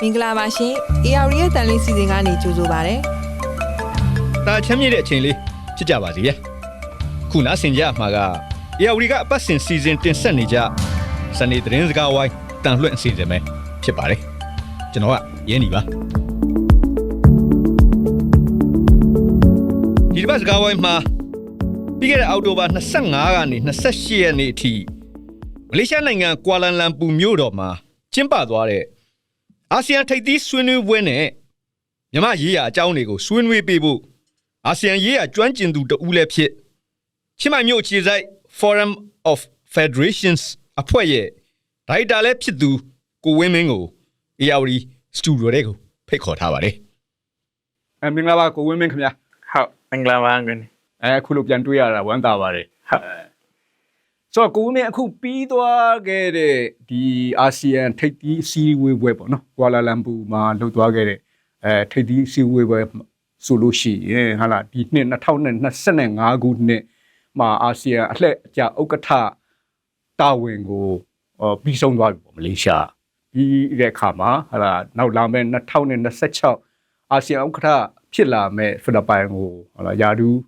မင်္ဂလာပါရှင် AR ရဲ့တန်လေးစီစဉ်ကနေကြိုဆိုပါရစေဒါချမ်းမြေ့တဲ့အချိန်လေးဖြစ်ကြပါစေရဲ့ခုနာဆင်ကြမှာကအေဝရီကအပတ်စဉ်စီစဉ်တင်ဆက်နေကြစနေသတင်းစကားဝိုင်းတန်လွှင့်အစီအစဉ်ပဲဖြစ်ပါတယ်ကျွန်တော်ကရင်းနေပါဒီတစ်ပတ်စကားဝိုင်းမှာပြီးခဲ့တဲ့အောက်တိုဘာ25ကနေ28ရက်နေ့အထိမလေးရှားနိုင်ငံကွာလန်လမ်ပူမြို့တော်မှာကျင်းပသွားတဲ့ အာဆီယံထိပ်သီးဆွေးနွေးပွဲနဲ့မြမရေးရာအကြောင်းတွေကိုဆွေးနွေးပေးဖို့အာဆီယံရေးရာကျွမ်းကျင်သူတဦးလည်းဖြစ်ချင်းမိုင်မြို့အခြေစိုက် Forum of Federations အဖွဲ့ရဲ့ဒါရိုက်တာလည်းဖြစ်သူကိုဝင်းမင်းကို ARD စတူဒီယိုထဲကိုဖိတ်ခေါ်ထားပါတယ်အဲမင်္ဂလာပါကိုဝင်းမင်းခင်ဗျာဟုတ်မင်္ဂလာပါကွန်းအဲအခုလိုပြန်တွေ့ရတာဝမ်းသာပါတယ်ဟုတ် ဆိုတော့ကိုဝင်းမင်းအခုပြီးသွားခဲ့တဲ့ဒီအာဆီယံထိပ်သီးအစည်းအဝေးပွဲပေါ့နော်ကွာလာလမ်ပူမှာလုပ်သွားခဲ့တဲ့အဲထိပ်သီးအစည်းအဝေးပွဲဆိုလို့ရှိရင်ဟာလာဒီနှစ်2025ခုနှစ်မှာအာဆီယံအလှည့်အကျဥက္ကဋ္ဌတာဝန်ကိုအော်ပြီးဆုံးသွားပြီပေါ့မလေးရှားပြီးတဲ့အခါမှာဟာလာနောက်လာမယ့်2026အာဆီယံဥက္ကဋ္ဌဖြစ်လာမဲ့ဖိလစ်ပိုင်ကိုဟာလာယာဒူး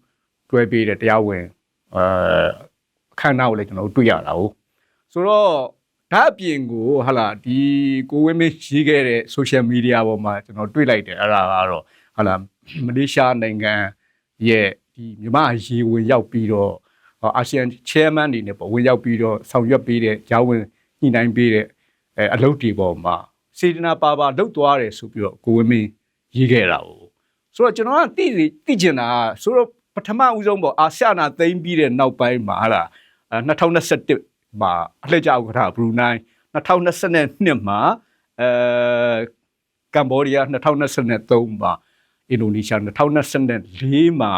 တွဲပေးတဲ့တရားဝင်အဲအ ခမ်းအနားကိုလည်းကျွန်တော်တို့တွေ့ရတာဟုတ်ဆိုတော့ဒါအပြင်ကိုဟာလာဒီကိုဝင်းမင်းရေးခဲ့တဲ့ social media ပေါ်မှာကျွန်တော်တွေ့လိုက်တယ်အဲ့ဒါကတော့ဟာလာမလေးရှားနိုင်ငံရဲ့ဒီမြန်မာရေဝင်ရောက်ပြီးတော့အာဆီယံ chairman တွေနဲ့ပေါ့ဝင်ရောက်ပြီးတော့ဆောင်ရွက်ပေးတဲ့ဂျာဝင်ညှိနှိုင်းပေးတဲ့အဲအလုပ်တွေပေါ်မှာစေတနာပါပါလှုပ်သွားတယ်ဆိုပြီးတော့ကိုဝင်းမင်းရေးခဲ့တာဟုတ်ဆိုတော့ကျွန်တော်ကသိသိကျင်တာကဆိုတော့ပထမဦးဆုံးပေါ့အာရှနာသိမ့်ပြီးတဲ့နောက်ပိုင်းမှာဟာလာအဲ 2021မှာအလှည့်ကျဥက္ကဋ္ဌဘရူနိုင်း2022မှာအဲကမ္ဘောဒီးယား2023မှာအင်ဒိုနီးရှား2024မှာ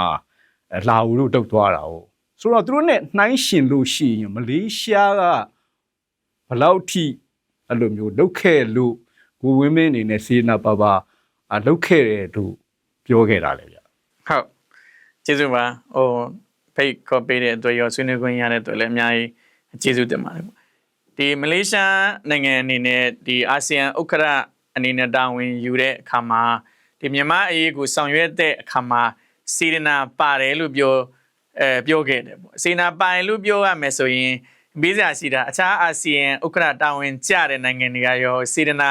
အဲလာအိုတို့တုတ်သွားတာဟုတ်ဆိုတော့သူတို့ ਨੇ နှိုင်းရှင်လို့ရှိရင်မလေးရှားကဘယ်လောက်ထိအဲ့လိုမျိုးလုတ်ခဲ့လို့ကိုဝင်းမင်းအနေနဲ့စေနာပါပါအလုတ်ခဲ့တယ်လို့ပြောခဲ့တာလေဗျဟုတ်ကျေးဇူးပါဟို ဖိတ်ခေါ်ပေးတဲ့အတွက်ရောဆွေးနွေးခွင့်ရတဲ့အတွက်လည်းအများကြီးကျေးဇူးတင်ပါတယ်ပေါ့ဒီမလေးရှားနိုင်ငံအနေနဲ့ဒီအာဆီယံဥက္ကဋ္ဌအနေနဲ့တာဝန်ယူတဲ့အခါမှာဒီမြန်မာအရေးကိုဆောင်ရွက်တဲ့အခါမှာစေရနာပါတယ်လို့ပြောအဲပြောခဲ့တယ်ပေါ့စေရနာပါတယ်လို့ပြောရမယ်ဆိုရင်ဘေးစရာရှိတာအခြားအာဆီယံဥက္ကဋ္ဌတာဝန်ကျတဲ့နိုင်ငံတွေကရောစေရနာ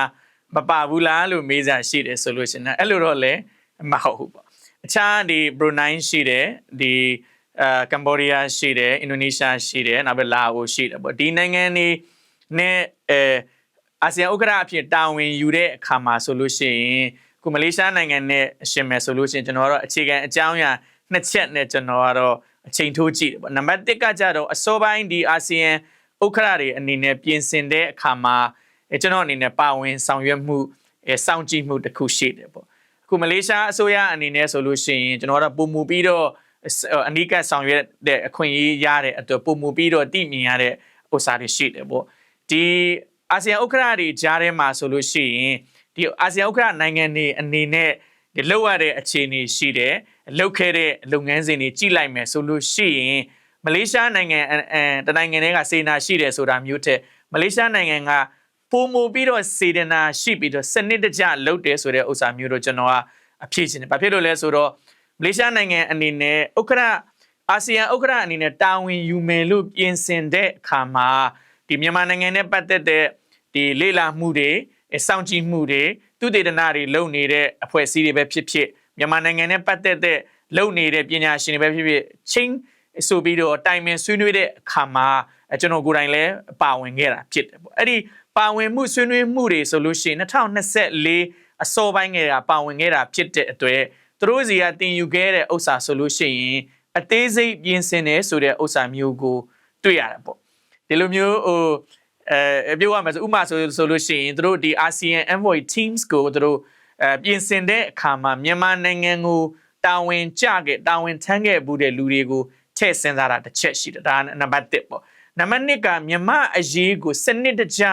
မပါဘူးလားလို့မေးစရာရှိတယ်ဆိုလို့ရှိရင်အဲ့လိုတော့လည်းမဟုတ်ဘူးပေါ့အခြားဒီဘရူနိုင်းရှိတယ်ဒီ အာကမ္ဘောဒီးယားရှိတယ်အင်ဒိုနီးရှားရှိတယ်နောက်ပြီးလာအိုရှိတယ်ပေါ့ဒီနိုင်ငံတွေနဲ့အဲအာဆီယံဥက္ကဋ္ဌအဖြစ်တာဝန်ယူတဲ့အခါမှာဆိုလို့ရှိရင်ခုမလေးရှားနိုင်ငံနဲ့အရှင်မယ်ဆိုလို့ရှိရင်ကျွန်တော်ကတော့အခြေခံအကြောင်းအရာနှစ်ချက်နဲ့ကျွန်တော်ကတော့အချိန်ထိုးကြည့်တယ်ပေါ့နံပါတ်1ကကြတော့အစောပိုင်းဒီအာဆီယံဥက္ကဋ္ဌတွေအနေနဲ့ပြင်ဆင်တဲ့အခါမှာအဲကျွန်တော်အနေနဲ့ပါဝင်ဆောင်ရွက်မှုအဲစောင့်ကြည့်မှုတစ်ခုရှိတယ်ပေါ့အခုမလေးရှားအစိုးရအနေနဲ့ဆိုလို့ရှိရင်ကျွန်တော်တို့ပုံမူပြီးတော့ အနိကဆောင်ရွက်တဲ့အခွင့်အရေးရတဲ့အတွက်ပုံမူပြီးတော့တည်မြင်ရတဲ့ဥစ္စာတွေရှိတယ်ပေါ့ဒီအာဆီယံဥက္ကဋ္ဌတွေကြားထဲမှာဆိုလို့ရှိရင်ဒီအာဆီယံဥက္ကဋ္ဌနိုင်ငံတွေအနေနဲ့ဒီလောက်ရတဲ့အခြေအနေရှိတယ်လောက်ခဲ့တဲ့လုပ်ငန်းစဉ်တွေကြည့်လိုက်မယ်ဆိုလို့ရှိရင်မလေးရှားနိုင်ငံအဲတနိုင်ငံတွေကစေနာရှိတယ်ဆိုတာမျိုးထက်မလေးရှားနိုင်ငံကပုံမူပြီးတော့စေတနာရှိပြီးတော့စနစ်တကျလုပ်တယ်ဆိုတဲ့ဥစ္စာမျိုးတော့ကျွန်တော်ကအဖြစ်ရှင်တယ်။ဘာဖြစ်လို့လဲဆိုတော့ မလေးရှားနိုင်ငံအနေနဲ့ဥက္ကရာအာဆီယံဥက္ကရာအနေနဲ့တာဝန်ယူမယ်လို့ပြင်ဆင်တဲ့အခါမှာဒီမြန်မာနိုင်ငံနဲ့ပတ်သက်တဲ့ဒီလေ့လာမှုတွေအစောင့်ကြည့်မှုတွေသူတေသနာတွေလုပ်နေတဲ့အဖွဲ့အစည်းတွေပဲဖြစ်ဖြစ်မြန်မာနိုင်ငံနဲ့ပတ်သက်တဲ့လုပ်နေတဲ့ပညာရှင်တွေပဲဖြစ်ဖြစ်ချင်းဆိုပြီးတော့တိုင်ပင်ဆွေးနွေးတဲ့အခါမှာအဲကျွန်တော်ကိုယ်တိုင်လည်းပါဝင်ခဲ့တာဖြစ်တယ်ပေါ့အဲ့ဒီပါဝင်မှုဆွေးနွေးမှုတွေဆိုလို့ရှိရင်2024အစောပိုင်းငယ်ကပါဝင်ခဲ့တာဖြစ်တဲ့အတွက် သူတို့စီကတင်ယူခဲ့တဲ့ဥစ္စာဆိုလို့ရှိရင်အသေးစိတ်ပြင်ဆင်တယ်ဆိုတဲ့ဥစ္စာမျိုးကိုတွေ့ရတယ်ပေါ့ဒီလိုမျိုးဟိုအဲပြောရမယ်ဆိုဥပမာဆိုဆိုလို့ရှိရင်သူတို့ဒီ ASEAN Envoy Teams ကိုသူတို့အဲပြင်ဆင်တဲ့အခါမှာမြန်မာနိုင်ငံကိုတာဝန်ကျခဲ့တာဝန်ထမ်းခဲ့မှုတဲ့လူတွေကိုထည့်စဉ်းစားတာတစ်ချက်ရှိတယ်ဒါနံပါတ်1ပေါ့နံပါတ်2ကမြန်မာအရေးကိုစနစ်တကျ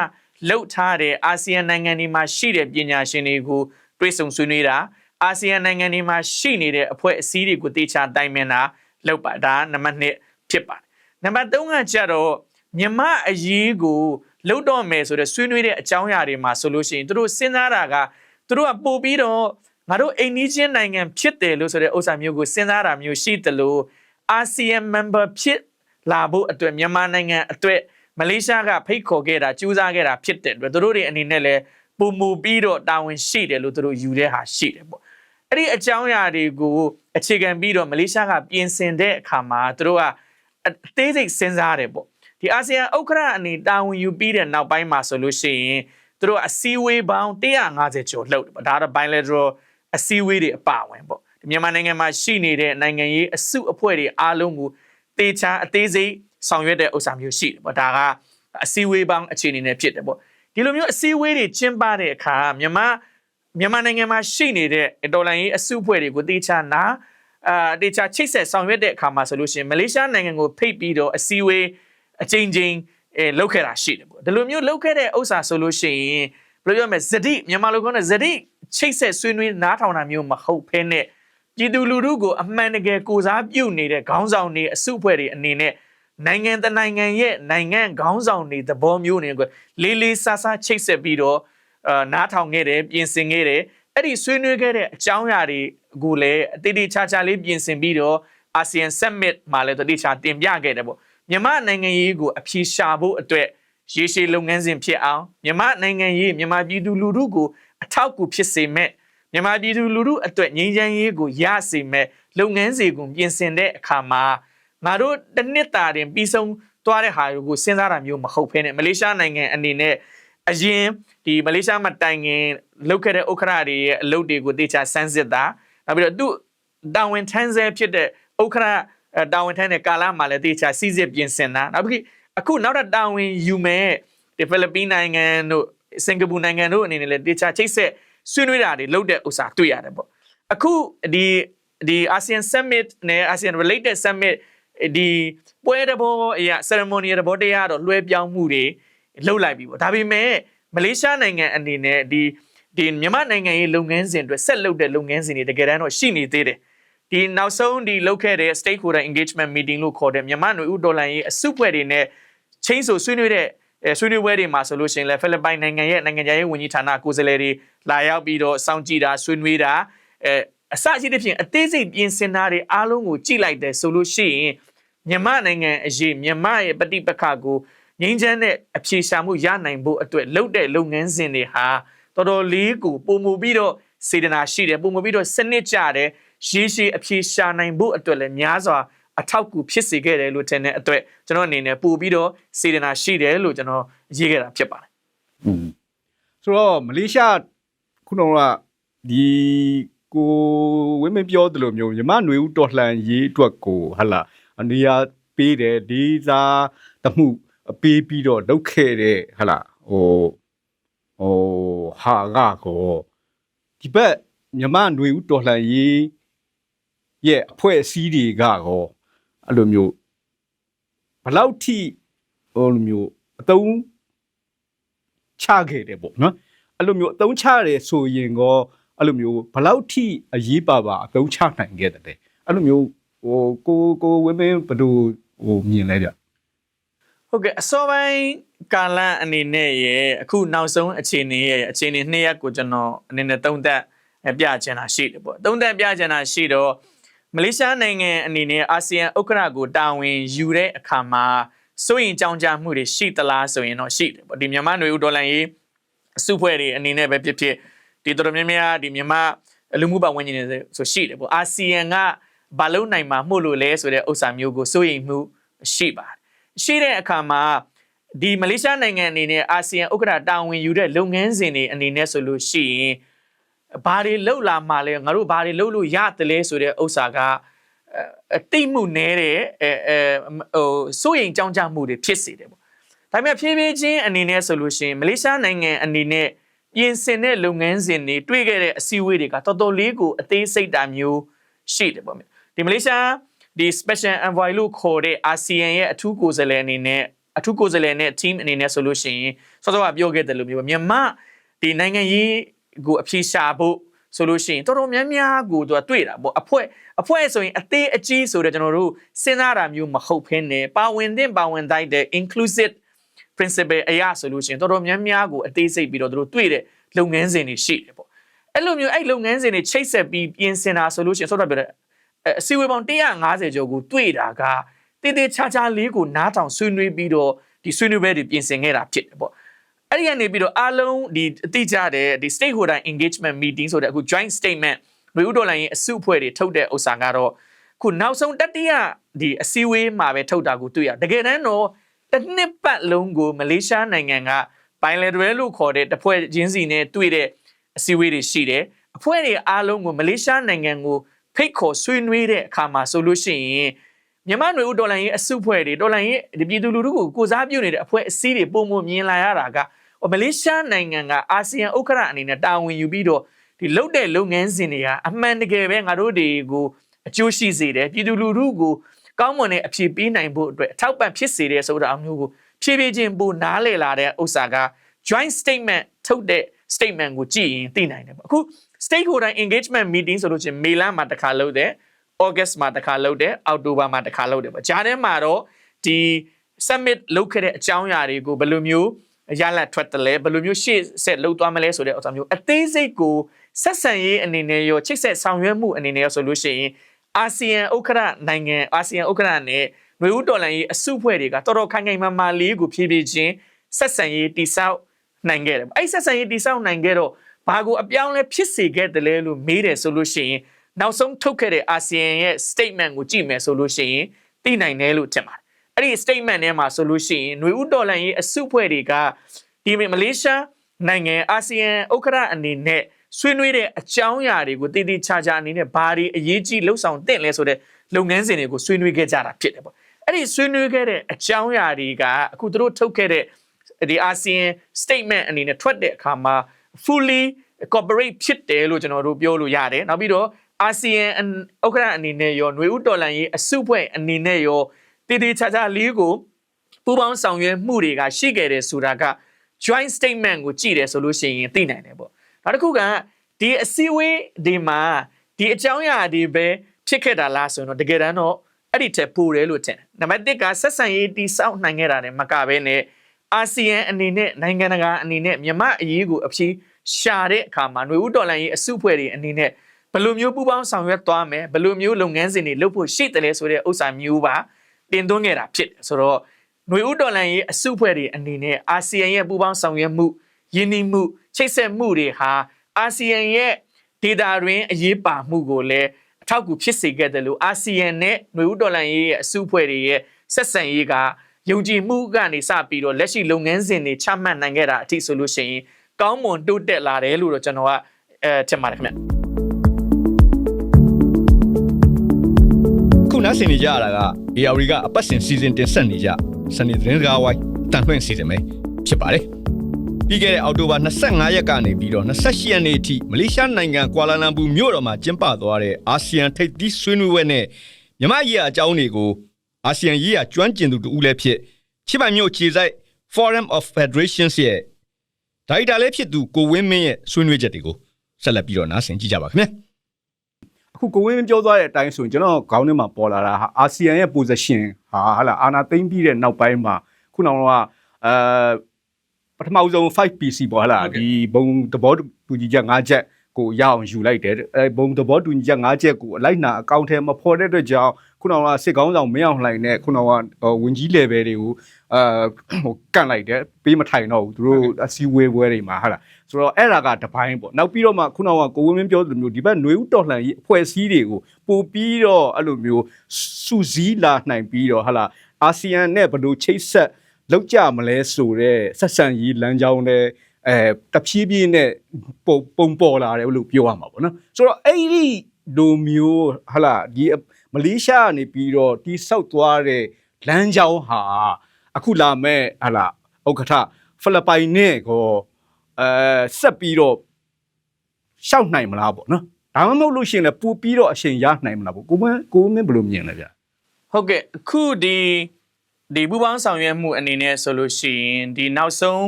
လှုပ်ထားတဲ့အာဆီယံနိုင်ငံတွေမှာရှိတဲ့ပညာရှင်တွေကိုတွဲဆုံဆွေးနွေးတာ အာဆီယံနိုင်ငံတွေမှာရှိနေတဲ့အဖွဲ့အစည်းတွေကိုတေချာတိုင်ပင်တာလုပ်ပါဒါနံပါတ်2ဖြစ်ပါတယ်နံပါတ်3ကကျတော့မြမအရေးကိုလုတ်တော့မယ်ဆိုတဲ့ဆွေးနွေးတဲ့အကြောင်းအရာတွေမှာဆိုလို့ရှိရင်သူတို့စဉ်းစားတာကသူတို့ကပို့ပြီးတော့ငါတို့အိမ်နီးချင်းနိုင်ငံဖြစ်တယ်လို့ဆိုတဲ့ဥစ္စာမျိုးကိုစဉ်းစားတာမျိုးရှိတယ်လို့ ASEAN member ဖြစ်လာဖို့အတွက်မြန်မာနိုင်ငံအတွက်မလေးရှားကဖိတ်ခေါ်ခဲ့တာကြိုးစားခဲ့တာဖြစ်တဲ့အတွက်သူတို့တွေအနေနဲ့လည်းပုံမူပြီးတော့တာဝန်ရှိတယ်လို့သူတို့ယူတဲ့ဟာရှိတယ်ပေါ့ အဲ့ဒီအကြောင်းအရာတွေကိုအခြေခံပြီးတော့မလေးရှားကပြင်ဆင်တဲ့အခါမှာသူတို့ကအသေးစိတ်စဉ်းစားတယ်ပေါ့ဒီအာဆီယံဥက္ကဋ္ဌအနေတာဝန်ယူပြီးတဲ့နောက်ပိုင်းမှာဆိုလို့ရှိရင်သူတို့အစည်းအဝေးပေါင်း150ကျော်လှုပ်တယ်ပေါ့ဒါကတော့ bilateral အစည်းအဝေးတွေအပါအဝင်ပေါ့ဒီမြန်မာနိုင်ငံမှာရှိနေတဲ့နိုင်ငံရေးအစုအဖွဲ့တွေအားလုံးကိုတေချာအသေးစိတ်ဆောင်ရွက်တဲ့ဥစ္စာမျိုးရှိတယ်ပေါ့ဒါကအစည်းအဝေးပေါင်းအခြေအနေနဲ့ဖြစ်တယ်ပေါ့ဒီလိုမျိုးအစည်းအဝေးတွေကျင်းပတဲ့အခါမြန်မာ မြန်မာနိုင်ငံမှာရှိနေတဲ့တော်လိုင်းရေးအစုအဖွဲ့တွေကိုတေချာနာအာတေချာချိတ်ဆက်ဆောင်ရွက်တဲ့အခါမှာဆိုလို့ရှိရင်မလေးရှားနိုင်ငံကိုဖိတ်ပြီးတော့အစည်းအဝေးအချိန်ချင်းအဲလောက်ခဲ့တာရှိတယ်ပေါ့ဒီလိုမျိုးလောက်ခဲ့တဲ့ဥစ္စာဆိုလို့ရှိရင်ဘယ်လိုပြောမလဲဇတိမြန်မာလိုခေါ်တဲ့ဇတိချိတ်ဆက်ဆွေးနွေးနားထောင်တာမျိုးမဟုတ်ဖ ೇನೆ ပြည်သူလူထုကိုအမှန်တကယ်ကိုစားပြုနေတဲ့ခေါင်းဆောင်တွေအစုအဖွဲ့တွေအနေနဲ့နိုင်ငံတကာနိုင်ငံရဲ့နိုင်ငံခေါင်းဆောင်တွေသဘောမျိုးတွေကိုလေးလေးဆဆချိတ်ဆက်ပြီးတော့အာ နားထောင်ခဲ့တယ်ပြင်ဆင်ခဲ့တယ်အဲ့ဒီဆွေးနွေးခဲ့တဲ့အကြောင်းအရာတွေကိုလည်းအတိအကျချာလေးပြင်ဆင်ပြီးတော့ ASEAN Summit မှာလည်းတတိချာတင်ပြခဲ့တယ်ပေါ့မြန်မာနိုင်ငံရေးကိုအဖြေရှာဖို့အတွက်ရေရှည်လုပ်ငန်းစဉ်ဖြစ်အောင်မြန်မာနိုင်ငံရေးမြန်မာပြည်သူလူထုကိုအထောက်အကူဖြစ်စေမဲ့မြန်မာပြည်သူလူထုအတွက်ငြိမ်းချမ်းရေးကိုရစေမဲ့လုပ်ငန်းစဉ်ကိုပြင်ဆင်တဲ့အခါမှာငါတို့တစ်နှစ်တာတင်ပြီးဆုံးသွားတဲ့ဟာကိုစဉ်းစားတာမျိုးမဟုတ်ဘဲနဲ့မလေးရှားနိုင်ငံအနေနဲ့ အရင်ဒီမလေးရှားမှာတိုင်ငင်လုပ်ခဲ့တဲ့ဥက္ခရာတွေရဲ့အလုပ်တွေကိုတေချာစမ်းစစ်တာနောက်ပြီးတော့သူတာဝန်ထမ်းဆဲဖြစ်တဲ့ဥက္ခရာတာဝန်ထမ်းတဲ့ကာလမှာလည်းတေချာစီစစ်ပြင်ဆင်တာနောက်ပြီးအခုနောက်ထပ်တာဝန်ယူမဲ့ဒီဖိလစ်ပင်းနိုင်ငံတို့စင်ကာပူနိုင်ငံတို့အနေနဲ့လည်းတေချာချိတ်ဆက်ဆွေးနွေးတာတွေလုပ်တဲ့ဥစ္စာတွေ့ရတယ်ပေါ့အခုဒီဒီ ASEAN Summit နဲ့ ASEAN related summit ဒီပွဲတဘောအရာ ceremony တဘောတရားတော့လွှဲပြောင်းမှုတွေ လှုပ်လိုက်ပြီပေါ့ဒါပေမဲ့မလေးရှားနိုင်ငံအနေနဲ့ဒီဒီမြန်မာနိုင်ငံရေးလုပ်ငန်းစဉ်အတွက်ဆက်လုပ်တဲ့လုပ်ငန်းစဉ်တွေတကယ်တမ်းတော့ရှိနေသေးတယ်ဒီနောက်ဆုံးဒီလုပ်ခဲ့တဲ့ stakeholder engagement meeting လို့ခေါ်တဲ့မြန်မာ့နယ်ဦးဒေါ်လာရေးအစုအဖွဲ့တွေနဲ့ချင်းဆိုဆွေးနွေးတဲ့အဲဆွေးနွေးပွဲတွေမှာဆိုလို့ရှိရင်လည်းဖိလစ်ပိုင်နိုင်ငံရဲ့နိုင်ငံခြားရေးဝန်ကြီးဌာနကိုယ်စားလှယ်တွေလာရောက်ပြီးတော့စောင့်ကြည့်တာဆွေးနွေးတာအဲအစရှိတဲ့ဖြင့်အသေးစိတ်ပြင်ဆင်တာတွေအားလုံးကိုကြည့်လိုက်တယ်ဆိုလို့ရှိရင်မြန်မာနိုင်ငံအရေးမြန်မာရဲ့ပဋိပက္ခကို ငြိမ်းချမ်းတဲ့အဖြေရှာမှုရနိုင်ဖို့အတွက်လုပ်တဲ့လုပ်ငန်းစဉ်တွေဟာတော်တော်လေးကိုပုံမူပြီးတော့စေတနာရှိတယ်ပုံမူပြီးတော့စနစ်ကျတယ်ရေရှည်အဖြေရှာနိုင်ဖို့အတွက်လည်းများစွာအထောက်အကူဖြစ်စေခဲ့တယ်လို့ထင်တဲ့အတွက်ကျွန်တော်အနေနဲ့ပို့ပြီးတော့စေတနာရှိတယ်လို့ကျွန်တော်ရေးခဲ့တာဖြစ်ပါတယ် อืมဆိုတော့မလေးရှားခုနကဒီကိုဝင်းမင်းပြောသလိုမျိုးမြမຫນွေဦးတော်လှန်ရေးအတွက်ကိုဟလာအနေရပေးတယ်ဒီစားတမှု ပေးပြီးတော့လုပ်ခဲ့တဲ့ဟလာဟိုဟိုဟာကကိုဒီဘက်မြမຫນွေဦးတော်လှန်ရေးရဲ့အဖွဲ့အစည်းတွေကကောအဲ့လိုမျိုးဘယ်လောက်ထိဟိုလိုမျိုးအတုံးချခဲ့တယ်ပေါ့နော်အဲ့လိုမျိုးအသုံးချရတယ်ဆိုရင်ကောအဲ့လိုမျိုးဘယ်လောက်ထိအရေးပါပါအသုံးချနိုင်ခဲ့တယ်လဲအဲ့လိုမျိုးဟိုကိုကိုဝင်းမင်းဘယ်လိုဟိုမြင်လဲဗျ ဟုတ်ကဲ့အစောပိုင်းကာလအနေနဲ့ရဲ့အခုနောက်ဆုံးအခြေအနေရဲ့အခြေအနေနှစ်ရက်ကိုကျွန်တော်အနေနဲ့သုံးသပ်ပြချင်တာရှိတယ်ပေါ့သုံးသပ်ပြချင်တာရှိတော့မလေးရှားနိုင်ငံအနေနဲ့အာဆီယံဥက္ကဋ္ဌကိုတာဝန်ယူတဲ့အခါမှာစိုးရင်ကြောင်းကြမှုတွေရှိသလားဆိုရင်တော့ရှိတယ်ပေါ့ဒီမြန်မာຫນွေဦးဒေါ်လာရေးအစုဖွဲ့တွေအနေနဲ့ပဲဖြစ်ဖြစ်ဒီတော်တော်များများဒီမြန်မာလူမှုပတ်ဝန်းကျင်တွေဆိုရှိတယ်ပေါ့အာဆီယံကဘာလို့နိုင်မှာမှုလို့လဲဆိုတဲ့ဥစ္စာမျိုးကိုစိုးရင်မှုရှိပါတယ် ရှိတဲ့အခါမှာဒီမလေးရှားနိုင်ငံအနေနဲ့အာဆီယံဥက္ကဋ္ဌတာဝန်ယူတဲ့လုပ်ငန်းစဉ်တွေအနေနဲ့ဆိုလို့ရှိရင်ဘာတွေလှုပ်လာမှလဲငါတို့ဘာတွေလှုပ်လို့ရတယ်လဲဆိုတဲ့ဥစ္စာကအဲတိတ်မှုနဲတဲ့အဲအဲဟိုစိုးရင်ကြောင်းကြမှုတွေဖြစ်စေတယ်ပေါ့ဒါပေမဲ့ဖြည်းဖြည်းချင်းအနေနဲ့ဆိုလို့ရှိရင်မလေးရှားနိုင်ငံအနေနဲ့ပြင်ဆင်တဲ့လုပ်ငန်းစဉ်တွေတွေ့ခဲ့တဲ့အစည်းအဝေးတွေကတော်တော်လေးကိုအသေးစိတ်တာမျိုးရှိတယ်ပေါ့ဒီမလေးရှား ဒီ special envoy လို့ခေါ်တဲ့ ASEAN ရဲ့အထူးကိုယ်စားလှယ်အနေနဲ့အထူးကိုယ်စားလှယ်နဲ့ team အနေနဲ့ဆိုလို့ရှိရင်စောစောကပြောခဲ့တယ်လို့မျိုးမြန်မာဒီနိုင်ငံရေးကိုအဖြေရှာဖို့ဆိုလို့ရှိရင်တော်တော်များများကိုသူကတွေ့တာပေါ့အဖွဲ့အဖွဲ့ဆိုရင်အသေးအကြီးဆိုတော့ကျွန်တော်တို့စဉ်းစားတာမျိုးမဟုတ်ဖ ೇನೆ ပါဝင်တဲ့ပါဝင်တိုင်းတဲ့ inclusive principle အရာဆိုလို့ရှိရင်တော်တော်များများကိုအသေးစိတ်ပြီးတော့သူတို့တွေ့တဲ့လုပ်ငန်းစဉ်တွေရှိတယ်ပေါ့အဲ့လိုမျိုးအဲ့လုပ်ငန်းစဉ်တွေချိတ်ဆက်ပြီးပြင်ဆင်တာဆိုလို့ရှိရင်ဆိုတော့ပြောတဲ့ အစီအဝေးပေါင်း150ကျော်ကိုတွေ့တာကတည်တည်ချာချာလေးကိုနားထောင်ဆွေးနွေးပြီးတော့ဒီဆွေးနွေးပွဲတွေပြင်ဆင်ခဲ့တာဖြစ်တယ်ပေါ့အဲ့ဒီကနေပြီးတော့အားလုံးဒီအတိအကျတဲ့ဒီ stakeholder engagement meeting ဆိုတဲ့အခု joint statement ဝေဥဒေါ်လာရင်အစုအဖွဲ့တွေထုတ်တဲ့ဥစ္စာကတော့ခုနောက်ဆုံးတတိယဒီအစည်းအဝေးမှာပဲထုတ်တာကိုတွေ့ရတကယ်တမ်းတော့တစ်နှစ်ပတ်လုံးကိုမလေးရှားနိုင်ငံက bilateral လို့ခေါ်တဲ့တစ်ဖွဲ့ချင်းစီနဲ့တွေ့တဲ့အစည်းအဝေးတွေရှိတယ်အဖွဲ့တွေအားလုံးကိုမလေးရှားနိုင်ငံကို ဖိတ်ခေါ်ဆွေးနွေးတဲ့အခါမှာဆိုလို့ရှိရင်မြန်မာຫນွေဦးဒေါ်လာရင်းအစုဖွဲ့တွေဒေါ်လာရင်းဒီပြည်သူလူထုကိုကိုစားပြုနေတဲ့အဖွဲ့အစည်းတွေပုံမှန်မြင်လာရတာကဟိုမလေးရှားနိုင်ငံကအာဆီယံဥက္ကဋ္ဌအနေနဲ့တာဝန်ယူပြီးတော့ဒီလုတ်တဲ့လုပ်ငန်းစဉ်တွေကအမှန်တကယ်ပဲငါတို့တွေကိုအကျိုးရှိစေတယ်ပြည်သူလူထုကိုကောင်းမွန်တဲ့အဖြေပေးနိုင်ဖို့အတွက်အထောက်ပံ့ဖြစ်စေတယ်ဆိုတာအမျိုးကိုဖြည်းဖြည်းချင်းပိုနားလည်လာတဲ့ဥစ္စာက joint statement ထုတ်တဲ့ statement ကိုကြည့်ရင်သိနိုင်တယ်ပေါ့အခု stakeholder engagement meeting ဆိုလို့ချင်းမေလမှာတစ်ခါလုပ်တယ် August မှာတစ်ခါလုပ်တယ်အောက်တိုဘာမှာတစ်ခါလုပ်တယ်ပေါ့ဂျားထဲမှာတော့ဒီ summit လုပ်ခဲ့တဲ့အကြောင်းအရာတွေကိုဘယ်လိုမျိုးရလတ်ထွက်တယ်လဲဘယ်လိုမျိုးရှေ့ဆက်လုပ်သွားမလဲဆိုတဲ့အကြောင်းမျိုးအသေးစိတ်ကိုဆက်ဆံရေးအနေနဲ့ရောချိတ်ဆက်ဆောင်ရွက်မှုအနေနဲ့ရောဆိုလို့ရှိရင်အာဆီယံဥက္ကဋ္ဌနိုင်ငံအာဆီယံဥက္ကဋ္ဌနဲ့ຫນွေဦးတော်လှန်ရေးအစုအဖွဲ့တွေကတော်တော်ခိုင်ခိုင်မာမာလေးကိုဖြည်းဖြည်းချင်းဆက်ဆံရေးတိဆောက်နိုင်ခဲ့တယ်အဲ့ဆက်ဆံရေးတိဆောက်နိုင်ခဲ့တော့ ဘာကိုအပြောင်းလဲဖြစ်စေခဲ့တယ်လဲလို့မေးတယ်ဆိုလို့ရှိရင်နောက်ဆုံးထုတ်ခဲ့တဲ့အာဆီယံရဲ့ statement ကိုကြည့်မယ်ဆိုလို့ရှိရင်သိနိုင်တယ်လို့ထင်ပါတယ်။အဲ့ဒီ statement ထဲမှာဆိုလို့ရှိရင်ຫນွေဦးတော်လန်ရေးအစုအဖွဲ့တွေကဒီမလေးရှားနိုင်ငံအာဆီယံဥက္ကဋ္ဌအနေနဲ့ဆွေးနွေးတဲ့အကြောင်းအရာတွေကိုတည်တည်ချာချာအနေနဲ့ဘာတွေအရေးကြီးလှုပ်ဆောင်သင့်လဲဆိုတဲ့လုပ်ငန်းစဉ်တွေကိုဆွေးနွေးခဲ့ကြတာဖြစ်တယ်ပေါ့။အဲ့ဒီဆွေးနွေးခဲ့တဲ့အကြောင်းအရာတွေကအခုသူတို့ထုတ်ခဲ့တဲ့ဒီအာဆီယံ statement အနေနဲ့ထွက်တဲ့အခါမှာ fully cooperate ဖြစ်တယ်လို့ကျွန်တော်တို့ပြောလို့ရတယ်။နောက်ပြီးတော့အာဆီယံဥက္ကဋ္ဌအနေနဲ့ရောຫນွေဥတော်လန်ရေးအစုအဖွဲ့အနေနဲ့ရောတည်တည်ချာချာလေးကိုပူးပေါင်းဆောင်ရွက်မှုတွေကရှိခဲ့တယ်ဆိုတာက joint statement ကိုကြည့်တယ်ဆိုလို့ရှိရင်သိနိုင်တယ်ပေါ့နောက်တစ်ခုကဒီအစည်းအဝေးဒီမှာဒီအကြောင်းအရာတွေပဲဖြစ်ခဲ့တာလားဆိုရင်တော့တကယ်တမ်းတော့အဲ့ဒီထက်ပိုတယ်လို့ထင်တယ်နံပါတ်1ကဆက်ဆံရေးတိစောက်နိုင်ခဲ့တာနဲ့မကဘဲနဲ့ အာဆီယံအနေနဲ့နိုင်ငံတကာအနေနဲ့မြန်မာအရေးကိုအဖြေရှာတဲ့အခါမှာຫນွေဥတော်လန်ရေးအစုအဖွဲ့တွေအနေနဲ့ဘယ်လိုမျိုးပူးပေါင်းဆောင်ရွက်သွားမယ်ဘယ်လိုမျိုးလုပ်ငန်းစဉ်တွေလုပ်ဖို့ရှိတယ်လဲဆိုတဲ့ဥစ္စာမျိုးပါတင်သွင်းခဲ့တာဖြစ်တယ်ဆိုတော့ຫນွေဥတော်လန်ရေးအစုအဖွဲ့တွေအနေနဲ့အာဆီယံရဲ့ပူးပေါင်းဆောင်ရွက်မှုယင်းနှိမှုချိတ်ဆက်မှုတွေဟာအာဆီယံရဲ့ဒေတာတွင်အရေးပါမှုကိုလည်းအထောက်အကူဖြစ်စေခဲ့တယ်လို့အာဆီယံနဲ့ຫນွေဥတော်လန်ရေးရဲ့အစုအဖွဲ့တွေရဲ့ဆက်ဆံရေးက ယုံကြည်မှုကနေစပြီးတော့လက်ရှိလုပ်ငန်းစဉ်တွေချမှတ်နိုင်ခဲ့တာအထိဆိုလို့ရှိရင်ကောင်းမွန်တိုးတက်လာတယ်လို့တော့ကျွန်တော်ကအဲထင်ပါတယ်ခင်ဗျခုနားဆင်နေကြရတာက AR ကအပတ်စဉ်စီစဉ်တင်ဆက်နေကြစနေသတင်းစကားဝိုင်းတန်ခွင့်စီစဉ်ပဲဖြစ်ပါတယ်ပြီးခဲ့တဲ့အောက်တိုဘာ25ရက်ကနေပြီးတော့28ရက်နေ့အထိမလေးရှားနိုင်ငံကွာလာလမ်ပူမြို့တော်မှာကျင်းပသွားတဲ့အာဆီယံထိပ်သီးဆွေးနွေးပွဲနဲ့မြမရေးအကြောင်းတွေကို အာဆီယံရေးအကျွမ်းကျင်သူတူလည်းဖြစ်ချစ်ပိုင်မြို့ခြေဆိုင် Forum of Federations ရဲ့ဒါရိုက်တာလည်းဖြစ်သူကိုဝင်းမင်းရဲ့ဆွေးနွေးချက်တွေကိုဆက်လက်ပြီးတော့နားဆင်ကြည့်ကြပါခင်ဗျာအခုကိုဝင်းပြောသွားတဲ့အတိုင်းဆိုရင်ကျွန်တော်ခေါင်းထဲမှာပေါ်လာတာဟာအာဆီယံရဲ့ position ဟာဟာလာအာနာသိမ့်ပြီးတဲ့နောက်ပိုင်းမှာခုနကအဲပထမဆုံး 5PC ပေါ့ဟာလာဒီဘုံသဘောတူညီချက်၅ချက်ကိုရအောင်ယူလိုက်တယ်အဲဘုံသဘောတူညီချက်၅ချက်ကိုအလိုက်နာအကောင့်ထဲမဖော်တဲ့အတွက်ကြောင့် ခုနကစစ်ကောင်းဆောင်မင်းအောင်လှိုင်နဲ့ခုနကဝင်ကြီး level တွေကိုအဲဟိုကန့်လိုက်တယ်ပေးမထိုင်တော့ဘူးသူတို့အစည်းအဝေးပွဲတွေမှာဟာလာဆိုတော့အဲ့ဒါကတပိုင်းပေါ့နောက်ပြီးတော့မှခုနကကိုဝင်းမင်းပြောသလိုမျိုးဒီဘက်ຫນွေဥတော်လှန်ရေးအဖွဲ့အစည်းတွေကိုပို့ပြီးတော့အဲ့လိုမျိုးစူစည်းလာနိုင်ပြီးတော့ဟာလာအာဆီယံနဲ့ဘယ်လိုချိတ်ဆက်လောက်ကြမလဲဆိုတော့ဆက်ဆံရေးလမ်းကြောင်းနဲ့အဲတဖြည်းဖြည်းနဲ့ပုံပုံပေါ်လာတယ်လို့ပြောရမှာပေါ့နော်ဆိုတော့အဲ့ဒီလိုမျိုးဟာလာဒီ မလေးရှားကနေပြီးတော့တီးဆောက်သွားတဲ့လမ်းကြောင်းဟာအခုလာမဲ့ဟာလာဥက္ကဋ္ဌဖိလစ်ပိုင်နဲ့ကိုအဲဆက်ပြီးတော့ရှောက်နိုင်မလားပေါ့နော်ဒါမှမဟုတ်လို့ရှိရင်လည်းပူပြီးတော့အရှင်ရနိုင်မလားပေါ့ကိုမကိုမင်းဘယ်လိုမြင်လဲဗျဟုတ်ကဲ့အခုဒီဒီဘူပေါင်းဆောင်ရွက်မှုအနေနဲ့ဆိုလို့ရှိရင်ဒီနောက်ဆုံး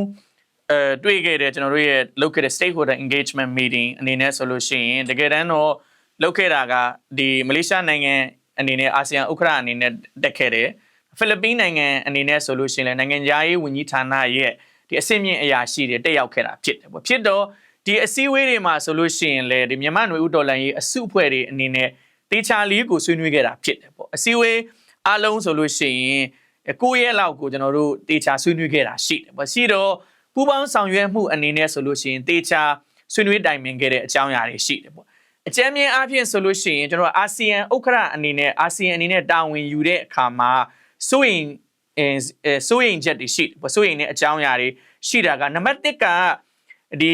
အဲတွေ့ခဲ့တဲ့ကျွန်တော်တို့ရဲ့လုပ်ခဲ့တဲ့ stakeholder engagement meeting အနေနဲ့ဆိုလို့ရှိရင်တကယ်တမ်းတော့ လုပ်ခဲ့တာကဒီမလေးရှားနိုင်ငံအနေနဲ့အာဆီယံဥက္ကဋ္ဌအနေနဲ့တက်ခဲ့တယ်ဖိလစ်ပိန်းနိုင်ငံအနေနဲ့ဆိုလို့ရှိရင်လည်းနိုင်ငံသားရေးဝန်ကြီးဌာနရဲ့ဒီအဆင့်မြင့်အရာရှိတွေတက်ရောက်ခဲ့တာဖြစ်တယ်ပေါ့ဖြစ်တော့ဒီအစည်းအဝေးတွေမှာဆိုလို့ရှိရင်လည်းဒီမြန်မာ့ຫນွေဥတော်လန်ရေးအစုအဖွဲ့တွေအနေနဲ့တေချာလေးကိုဆွေးနွေးခဲ့တာဖြစ်တယ်ပေါ့အစည်းအဝေးအားလုံးဆိုလို့ရှိရင်ကိုယ့်ရဲ့လောက်ကိုကျွန်တော်တို့တေချာဆွေးနွေးခဲ့တာရှိတယ်ပေါ့ရှိတော့ပူးပေါင်းဆောင်ရွက်မှုအနေနဲ့ဆိုလို့ရှိရင်တေချာဆွေးနွေးတိုင်ပင်ခဲ့တဲ့အကြောင်းအရာတွေရှိတယ်ပေါ့ အကြမ်းမြင်အားဖြင့်ဆိုလို့ရှိရင်ကျွန်တော်အာဆီယံဥက္ကဋ္ဌအနေနဲ့အာဆီယံအနေနဲ့တာဝန်ယူတဲ့အခါမှာစိုးရင်အဲစိုးရင်ချက်တွေရှိတယ်ပေါ့စိုးရင်တဲ့အကြောင်းအရာတွေရှိတာကနံပါတ်1ကဒီ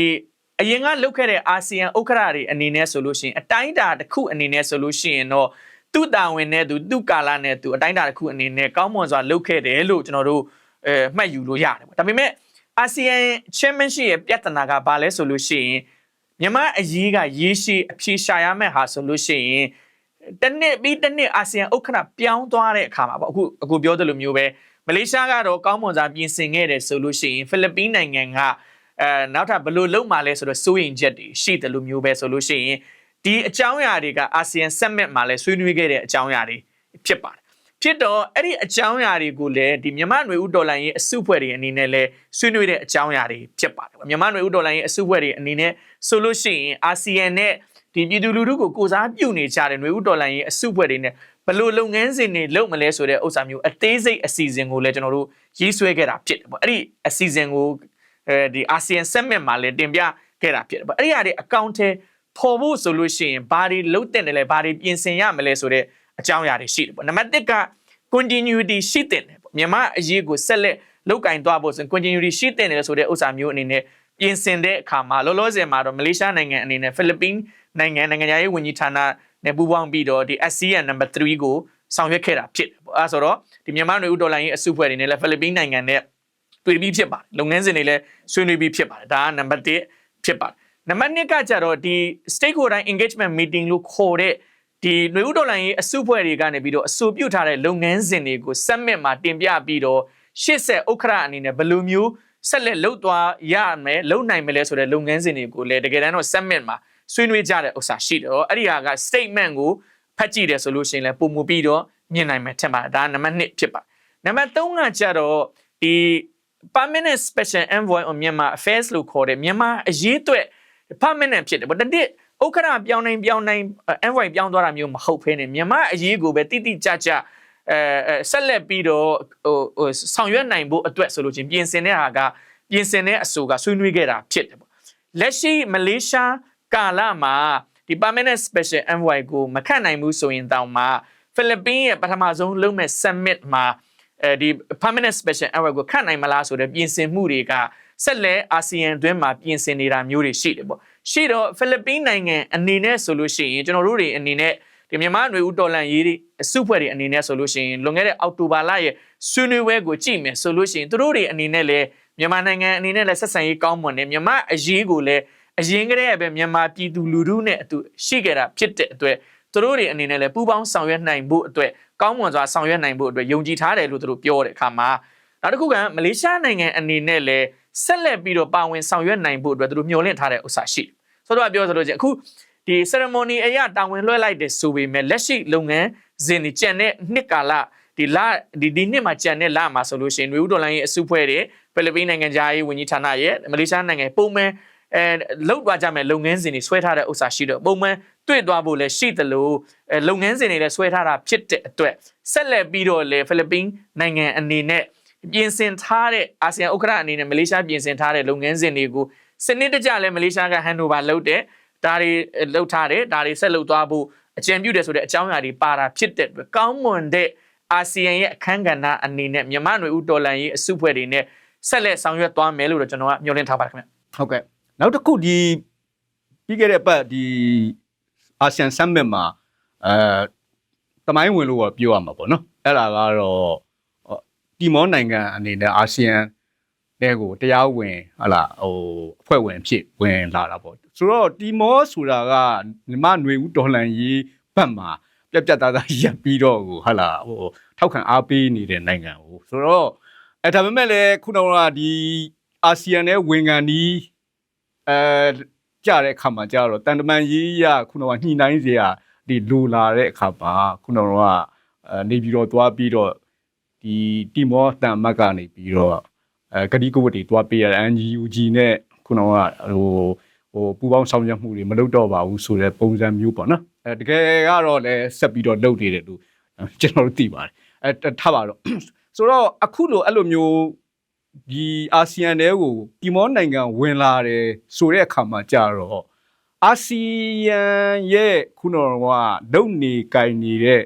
အရင်ကလုပ်ခဲ့တဲ့အာဆီယံဥက္ကဋ္ဌတွေအနေနဲ့ဆိုလို့ရှိရင်အတိုင်းအတာတစ်ခုအနေနဲ့ဆိုလို့ရှိရင်တော့သူ့တာဝန်နဲ့သူသူ့ကာလနဲ့သူအတိုင်းအတာတစ်ခုအနေနဲ့ကောင်းမွန်စွာလုပ်ခဲ့တယ်လို့ကျွန်တော်တို့အဲမှတ်ယူလို့ရတယ်ပေါ့ဒါပေမဲ့အာဆီယံ chairmanship ရဲ့ပြဿနာကဘာလဲဆိုလို့ရှိရင် မြန်မာအရေးကရေရှည်အဖြေရှာရမယ့်ဟာဆိုလို့ရှိရင်တနှစ်ပြီးတနှစ်အာဆီယံဥက္ကဋ္ဌပြောင်းသွားတဲ့အခါမှာပေါ့အခုအခုပြောသလိုမျိုးပဲမလေးရှားကတော့ကောင်းမွန်စွာပြင်ဆင်ခဲ့တယ်ဆိုလို့ရှိရင်ဖိလစ်ပိန်းနိုင်ငံကအဲနောက်ထပ်ဘယ်လိုလုပ်မှလဲဆိုတော့စိုးရင်ချက်တွေရှိတယ်လို့မျိုးပဲဆိုလို့ရှိရင်ဒီအကြောင်းအရာတွေကအာဆီယံ summit မှာလဲဆွေးနွေးခဲ့တဲ့အကြောင်းအရာတွေဖြစ်ပါတယ် ဖြစ်တော့အဲ့ဒီအကြောင်းအရာတွေကိုလည်းဒီမြန်မာ့ຫນွေဥဒေါ်လာရေးအစုဖွဲ့တွေအနေနဲ့လဲဆွေးနွေးတဲ့အကြောင်းအရာတွေဖြစ်ပါတယ်မြန်မာ့ຫນွေဥဒေါ်လာရေးအစုဖွဲ့တွေအနေနဲ့ဆိုလို့ရှိရင်အာဆီယံနဲ့ဒီပြည်သူလူထုကိုကိုစားပြုနေကြတဲ့ຫນွေဥဒေါ်လာရေးအစုဖွဲ့တွေနဲ့ဘယ်လိုလုပ်ငန်းစဉ်တွေလုပ်မလဲဆိုတဲ့ဥစ္စာမျိုးအသေးစိတ်အစီအစဉ်ကိုလည်းကျွန်တော်တို့ရေးဆွဲခဲ့တာဖြစ်တယ်ပေါ့အဲ့ဒီအစီအစဉ်ကိုအဲဒီအာဆီယံ summit မှာလည်းတင်ပြခဲ့တာဖြစ်တယ်ပေါ့အဲ့ဒီအရာတွေအကောင့်ထဲပေါ်ဖို့ဆိုလို့ရှိရင်ဘာတွေလုပ်တဲ့တယ်လဲဘာတွေပြင်ဆင်ရမလဲဆိုတဲ့ အကြောင်းအရာတွေရှိတယ်ပေါ့နံပါတ်1က continuity ရှိတဲ့တယ်ပေါ့မြန်မာအရေးကိုဆက်လက်လောက်ကင်သွားဖို့ဆိုရင် continuity ရှိတဲ့တယ်ဆိုတဲ့ဥစ္စာမျိုးအနေနဲ့ပြင်ဆင်တဲ့အခါမှာလောလောဆယ်မှာတော့မလေးရှားနိုင်ငံအနေနဲ့ဖိလစ်ပင်းနိုင်ငံနိုင်ငံသားရေးဝန်ကြီးဌာနနဲ့ပူးပေါင်းပြီးတော့ဒီ ASEAN number 3ကိုဆောင်ရွက်ခဲ့တာဖြစ်တယ်ပေါ့အဲဆိုတော့ဒီမြန်မာနွေဦးဒေါ်လာရေးအစုဖွဲ့တွေနဲ့လည်းဖိလစ်ပင်းနိုင်ငံနဲ့တွေ့ပြီးဖြစ်ပါတယ်လုပ်ငန်းစဉ်တွေလည်းဆွေးနွေးပြီးဖြစ်ပါတယ်ဒါကနံပါတ်1ဖြစ်ပါတယ်နံပါတ်2ကကြတော့ဒီ stakeholder engagement meeting လို့ခေါ်တဲ့ ဒီຫນွေဥဒေါ်လာရေးအစုဖွဲ့တွေကနေပြီးတော့အဆိုပြုထားတဲ့လုပ်ငန်းစဉ်တွေကို summit မှာတင်ပြပြီးတော့ရှေ့ဆက်ဥက္ခရအနေနဲ့ဘယ်လိုမျိုးဆက်လက်လှုပ်သွားရမယ်လှုပ်နိုင်မလဲဆိုတဲ့လုပ်ငန်းစဉ်တွေကိုလည်းတကယ်တမ်းတော့ summit မှာဆွေးနွေးကြတဲ့ဥစ္စာရှိတယ်တော့အဲ့ဒီဟာက statement ကိုဖတ်ကြည့်တယ်ဆိုလို့ရှိရင်လည်းပုံမူပြီးတော့မြင်နိုင်မယ်ထင်ပါတယ်ဒါနံပါတ်1ဖြစ်ပါတယ်နံပါတ်3ကကြတော့ဒီ permanent special envoy on Myanmar affairs လို့ခေါ်တဲ့မြန်မာအရေးအတွက် permanent ဖြစ်တယ်ဗောတတိ ဥက္ခရာပြောင်းနိုင်ပြောင်းနိုင် envoy ပြောင်းသွားတာမျိုးမဟုတ်ဖ ೇನೆ မြန်မာအရေးကိုပဲတိတိကျကျအဲဆက်လက်ပြီးတော့ဟိုဟိုဆောင်ရွက်နိုင်ဖို့အတွက်ဆိုလို့ချင်းပြင်ဆင်တဲ့ဟာကပြင်ဆင်တဲ့အဆိုကဆွေးနွေးခဲ့တာဖြစ်တယ်ပေါ့လက်ရှိမလေးရှားကာလမှာဒီ permanent special envoy ကိုမခန့်နိုင်ဘူးဆိုရင်တောင်မှဖိလစ်ပင်းရဲ့ပထမဆုံးလုပ်မဲ့ summit မှာအဲဒီ permanent special envoy ကိုခန့်နိုင်မလားဆိုတဲ့ပြင်ဆင်မှုတွေကဆက်လက်အာဆီယံအတွင်းမှာပြင်ဆင်နေတာမျိုးတွေရှိတယ်ပေါ့ ရှိတော့ဖိလစ်ပင်းနိုင်ငံအနေနဲ့ဆိုလို့ရှိရင်ကျွန်တော်တို့တွေအနေနဲ့ဒီမြန်မာຫນွေဦးတော်လန်ရေးတွေအစုဖွဲ့တွေအနေနဲ့ဆိုလို့ရှိရင်လွန်ခဲ့တဲ့အောက်တိုဘာလရဲ့ဆွေးနွေးပွဲကိုကြည့်မယ်ဆိုလို့ရှိရင်တို့တွေအနေနဲ့လည်းမြန်မာနိုင်ငံအနေနဲ့လည်းဆက်ဆံရေးကောင်းမွန်တယ်မြန်မာအရေးကိုလည်းအရင်ကတည်းကပဲမြန်မာပြည်သူလူထုနဲ့အတူရှိခဲ့တာဖြစ်တဲ့အတွက်သူတို့တွေအနေနဲ့လည်းပူးပေါင်းဆောင်ရွက်နိုင်ဖို့အတွက်ကောင်းမွန်စွာဆောင်ရွက်နိုင်ဖို့အတွက်ယုံကြည်ထားတယ်လို့သူတို့ပြောတဲ့အခါမှာနောက်တစ်ခုကမလေးရှားနိုင်ငံအနေနဲ့လည်း ဆက်လက်ပြီးတော့ပါဝင်ဆောင်ရွက်နိုင်ဖို့အတွက်သူတို့မျှော်လင့်ထားတဲ့ဥစ္စာရှိတယ်ဆိုတော့ပြောဆိုလို့ချင်းအခုဒီ ceremony အရာတာဝန်လွှဲလိုက်တယ်ဆိုပေမဲ့လက်ရှိလုပ်ငန်းစဉ်တွေကြံတဲ့နှစ်ကာလဒီလဒီဒီနှစ်မှာကြံတဲ့လမှာဆိုလို့ရှိရင်နွေဦးဒေါ်လာရေးအစုဖွဲ့တွေဖိလစ်ပိန်းနိုင်ငံသားရေးဝန်ကြီးဌာနရဲ့မလေးရှားနိုင်ငံပုံမှန်အဲလောက်သွားကြမယ်လုပ်ငန်းစဉ်တွေဆွဲထားတဲ့ဥစ္စာရှိတော့ပုံမှန်တွေ့သွားဖို့လည်းရှိသလိုအဲလုပ်ငန်းစဉ်တွေလည်းဆွဲထားတာဖြစ်တဲ့အတွက်ဆက်လက်ပြီးတော့လေဖိလစ်ပိန်းနိုင်ငံအနေနဲ့ ပြင်ဆင်ထားတဲ့အာဆီယံဥက္ကဋ္ဌအနေနဲ့မလေးရှားပြင်ဆင်ထားတဲ့လုပ်ငန်းစဉ်တွေကိုစနစ်တကျလည်းမလေးရှားက handover လုပ်တယ်ဒါတွေလုပ်ထားတယ်ဒါတွေဆက်လုပ်သွားဖို့အကြံပြုတယ်ဆိုတဲ့အကြောင်းအရာတွေပါတာဖြစ်တဲ့အတွက်ကောင်းမွန်တဲ့အာဆီယံရဲ့အခန်းကဏ္ဍအနေနဲ့မြန်မာ့ຫນွေဦးတော်လန်ရေးအစုဖွဲ့တွေနဲ့ဆက်လက်ဆောင်ရွက်သွားမယ်လို့တော့ကျွန်တော်ကမျှော်လင့်ထားပါတယ်ခင်ဗျဟုတ်ကဲ့နောက်တစ်ခုဒီပြီးခဲ့တဲ့ပတ်ဒီအာဆီယံ summit မှာအဲတမိုင်းဝင်လို့ပြောရမှာပေါ့နော်အဲ့ဒါကတော့ တီမောနိုင်ငံအနေနဲ့အာဆီယံတဲ့ကိုတရားဝင်ဟလာဟိုအဖွဲ့ဝင်ဖြစ်ဝင်လာတာပေါ့ဆိုတော့တီမောဆိုတာကမြမຫນွေဦးဒေါ်လန်ရေးဘက်မှာပြက်ပြက်သားသားရပ်ပြီးတော့ကိုဟလာဟိုထောက်ခံအားပေးနေတဲ့နိုင်ငံကိုဆိုတော့အဲဒါပေမဲ့လည်းခုနကဒီအာဆီယံနဲ့ဝင်ကန်ဒီအဲကြတဲ့အခါမှာကြတော့တန်တမန်ရေးရခုနကညှိနှိုင်းစရာဒီလိုလာတဲ့အခါမှာခုနကအဲနေပြီးတော့သွားပြီးတော့ ဒီတီမောတန်မတ်ကနေပြီးတော့အဲဂတိကဝတ်တွေတွားပေးရတဲ့ NGUG နဲ့ခုနကဟိုဟိုပူပေါင်းဆောင်ရွက်မှုတွေမလုပ်တော့ပါဘူးဆိုတဲ့ပုံစံမျိုးပေါ့နော်အဲတကယ်ကတော့လည်းဆက်ပြီးတော့လုပ်နေတယ်လို့ကျွန်တော်တို့သိပါတယ်အဲထားပါတော့ဆိုတော့အခုလိုအဲ့လိုမျိုးဒီအာဆီယံတဲကိုတီမောနိုင်ငံဝင်လာတယ်ဆိုတဲ့အခါမှာကြာတော့အာဆီယံရဲ့ခုနကလုံနေကင်နေတဲ့